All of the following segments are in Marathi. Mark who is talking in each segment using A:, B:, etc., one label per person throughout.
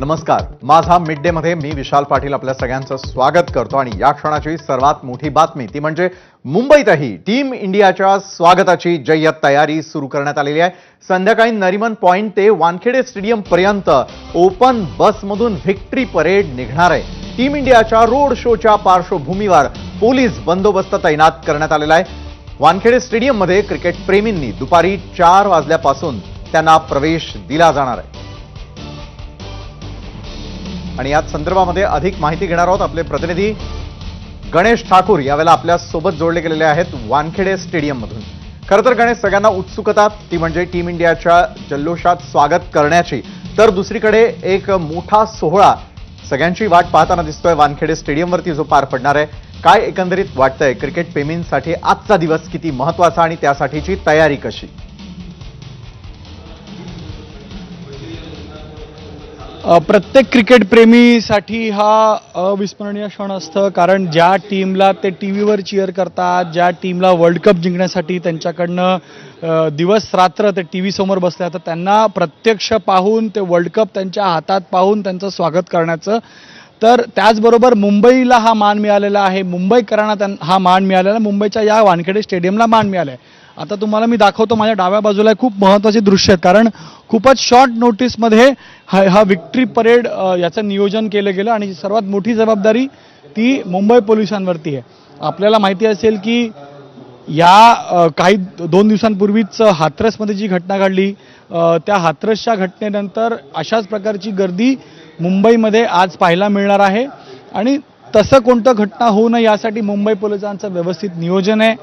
A: नमस्कार. माझा मिड डे मध्ये मी विशाल पाटील आपल्या सगळ्यांचं स्वागत करतो आणि या क्षणाची सर्वात मोठी बातमी ती म्हणजे मुंबईतही टीम इंडियाच्या स्वागताची जय्यत तयारी सुरू करण्यात आलेली आहे. संध्याकाळी नरिमन पॉइंट ते वानखेडे स्टेडियम पर्यंत ओपन बसमधून व्हिक्टरी परेड निघणार आहे. टीम इंडियाच्या रोड शोच्या पार्श्वभूमीवर पोलीस बंदोबस्त तैनात करण्यात आलेला आहे. वानखेडे स्टेडियममध्ये क्रिकेट प्रेमींनी दुपारी चार वाजल्यापासून त्यांना प्रवेश दिला जाणार आहे. आणि याच संदर्भामध्ये अधिक माहिती घेणार आहोत आपले प्रतिनिधी गणेश ठाकूर यावेळेला आपल्यासोबत जोडले गेलेले आहेत वानखेडे स्टेडियममधून. खरं तर गणेश सगळ्यांना उत्सुकता ती म्हणजे टीम इंडियाच्या जल्लोषात स्वागत करण्याची. तर दुसरीकडे एक मोठा सोहळा सगळ्यांची वाट पाहताना दिसतोय. वानखेडे स्टेडियमवरती जो पार पडणार आहे काय एकंदरीत वाटतंय? क्रिकेट प्रेमींसाठी आजचा दिवस किती महत्त्वाचा आणि त्यासाठीची तयारी कशी?
B: प्रत्येक क्रिकेटप्रेमीसाठी हा अविस्मरणीय क्षण असतं कारण ज्या टीमला ते टी व्हीवर चिअर करतात ज्या टीमला वर्ल्ड कप जिंकण्यासाठी त्यांच्याकडनं दिवस रात्र ते टी व्हीसमोर बसले तर त्यांना प्रत्यक्ष पाहून ते वर्ल्ड कप त्यांच्या हातात पाहून त्यांचं स्वागत करण्याचं. तर त्याचबरोबर मुंबईला हा मान मिळालेला आहे. मुंबईकरांना त्यां हा मान मिळालेला मुंबईच्या या वानखेडे स्टेडियमला मान मिळाला आहे आता तुम्हाला मी दाखवतो माझ्या डाव्या बाजूला खूप महत्त्वाचे दृश्य आहेत. कारण खूपच शॉर्ट नोटीसमध्ये हा हा विक्ट्री परेड याचं नियोजन केलं गेलं आणि सर्वात मोठी जबाबदारी ती मुंबई पोलिसांवरती आहे. आपल्याला माहिती असेल की या काही दोन दिवसांपूर्वीच हाथरसमध्ये जी घटना घडली त्या हाथरसच्या घटनेनंतर अशाच प्रकारची गर्दी मुंबईमध्ये आज पाहायला मिळणार आहे. आणि तसं कोणतं घटना होऊ नये यासाठी मुंबई पोलिसांचं व्यवस्थित नियोजन आहे.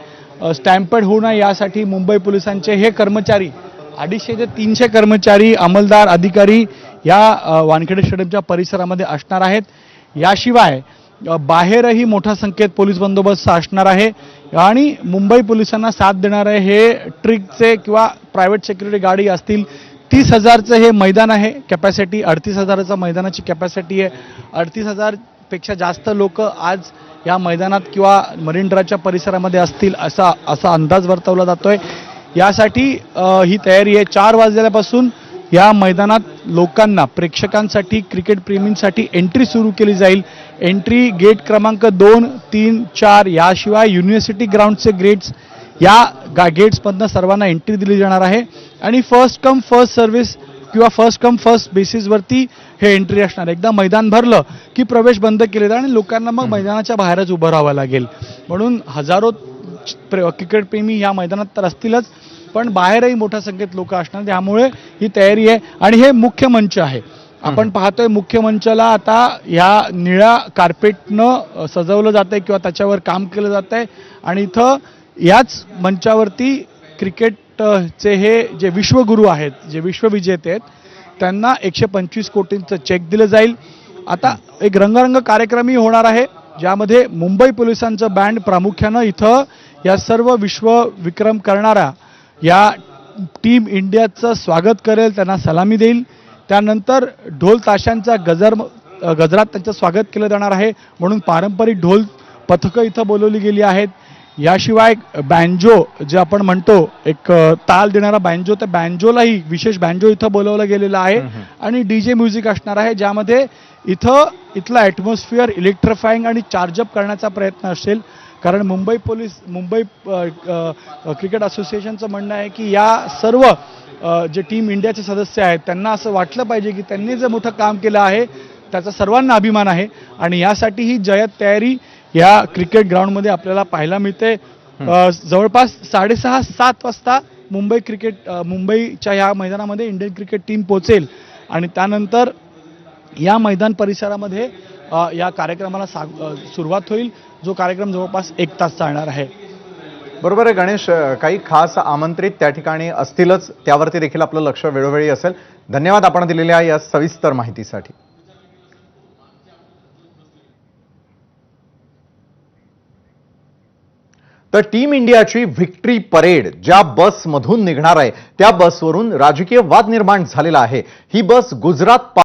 B: स्टॅम्पेड होऊ नये यासाठी मुंबई पोलिसांचे हे कर्मचारी अडीचशे ते तीनशे कर्मचारी अंमलदार अधिकारी या वानखेडे स्टेडियमच्या परिसरामध्ये असणार आहेत. याशिवाय बाहेरही मोठ्या संख्येत पोलीस बंदोबस्त असणार आहे आणि मुंबई पोलिसांना साथ देणारे हे ट्रिकचे किंवा प्रायव्हेट सिक्युरिटी गाडी असतील तीस हजारचं हे मैदान आहे. कॅपॅसिटी अडतीस हजाराचं मैदानाची कॅपॅसिटी आहे. अडतीस हजारपेक्षा जास्त लोक आज या मैदानात किंवा मरीन ड्राईव्हच्या परिसरामध्ये असतील असा असा अंदाज वर्तवला जातोय. यासाठी ही तयारी आहे. चार वाजल्यापासून या मैदानात लोकांना प्रेक्षकांसाठी क्रिकेट प्रेमींसाठी एंट्री सुरू केली जाईल. एंट्री गेट क्रमांक दोन तीन चार याशिवाय युनिव्हर्सिटी ग्राउंडचे ग्रेट्स या गा गेट्समधनं सर्वांना एंट्री दिली जाणार आहे. आणि फर्स्ट कम फर्स्ट सर्व्हिस किंवा फर्स्ट कम फर्स्ट बेसिसवरती हे एंट्री असणार. एकदा मैदान भरलं की प्रवेश बंद केले आणि लोकांना मग मैदानाच्या बाहेरच उभं राहावं लागेल. म्हणून हजारो प्रे- क्रिकेट प्रेमी या मैदानात तर असतीलच पण बाहेरही मोठ्या संख्येत लोक असणार. त्यामुळे ही तयारी आहे आणि हे मुख्य मंच आहे. आपण पाहतोय मुख्य मंचाला आता ह्या निळ्या कार्पेटनं सजवलं जातंय किंवा त्याच्यावर काम केलं जातंय. आणि इथं याच मंचावरती क्रिकेट चे हे जे विश्वगुरू आहेत जे विश्वविजेते आहेत त्यांना एकशे पंचवीस कोटींचं चेक दिलं जाईल. आता एक रंगारंग कार्यक्रमही होणार आहे ज्यामध्ये मुंबई पोलिसांचं बँड प्रामुख्यानं इथं या सर्व विश्व विक्रम करणाऱ्या या टीम इंडियाचं स्वागत करेल त्यांना सलामी देईल. त्यानंतर ढोल ताशांचा गजर गजरात त्यांचं स्वागत केलं जाणार आहे म्हणून पारंपरिक ढोल पथकं इथं बोलवली गेली आहेत. याशिवाय बँजो जे आपण म्हणतो एक ताल देणारा बँजो त्या बँजोलाही विशेष बँजो इथं बोलवलं गेलेलं आहे. आणि डी जे म्युझिक असणार आहे ज्यामध्ये इथं इथलं ॲटमॉस्फिअर इलेक्ट्रिफाईंग आणि चार्जअप करण्याचा प्रयत्न असेल. कारण मुंबई पोलीस मुंबई क्रिकेट असोसिएशनचं म्हणणं आहे की या सर्व जे टीम इंडियाचे सदस्य आहेत त्यांना असं वाटलं पाहिजे की त्यांनी जे मोठं काम केलं आहे त्याचा सर्वांना अभिमान आहे. आणि यासाठी ही जयत तयारी या क्रिकेट ग्राउंडमध्ये आपल्याला पाहायला मिळते. जवळपास साडेसहा सात वाजता मुंबई क्रिकेट मुंबईच्या ह्या मैदानामध्ये इंडियन क्रिकेट टीम पोचेल आणि त्यानंतर या मैदान परिसरामध्ये या कार्यक्रमाला सुरुवात होईल. जो कार्यक्रम जवळपास एक तास चालणार आहे.
A: बरोबर आहे गणेश. काही खास आमंत्रित त्या ठिकाणी असतीलच. त्यावरती देखील आपलं लक्ष वेळोवेळी असेल. धन्यवाद आपण दिलेल्या या सविस्तर माहितीसाठी. तर टीम इंडियाची व्हिक्ट्री परेड ज्या बसमधून निघणार आहे त्या बसवरून राजकीय वाद निर्माण झालेला आहे. ही बस गुजरात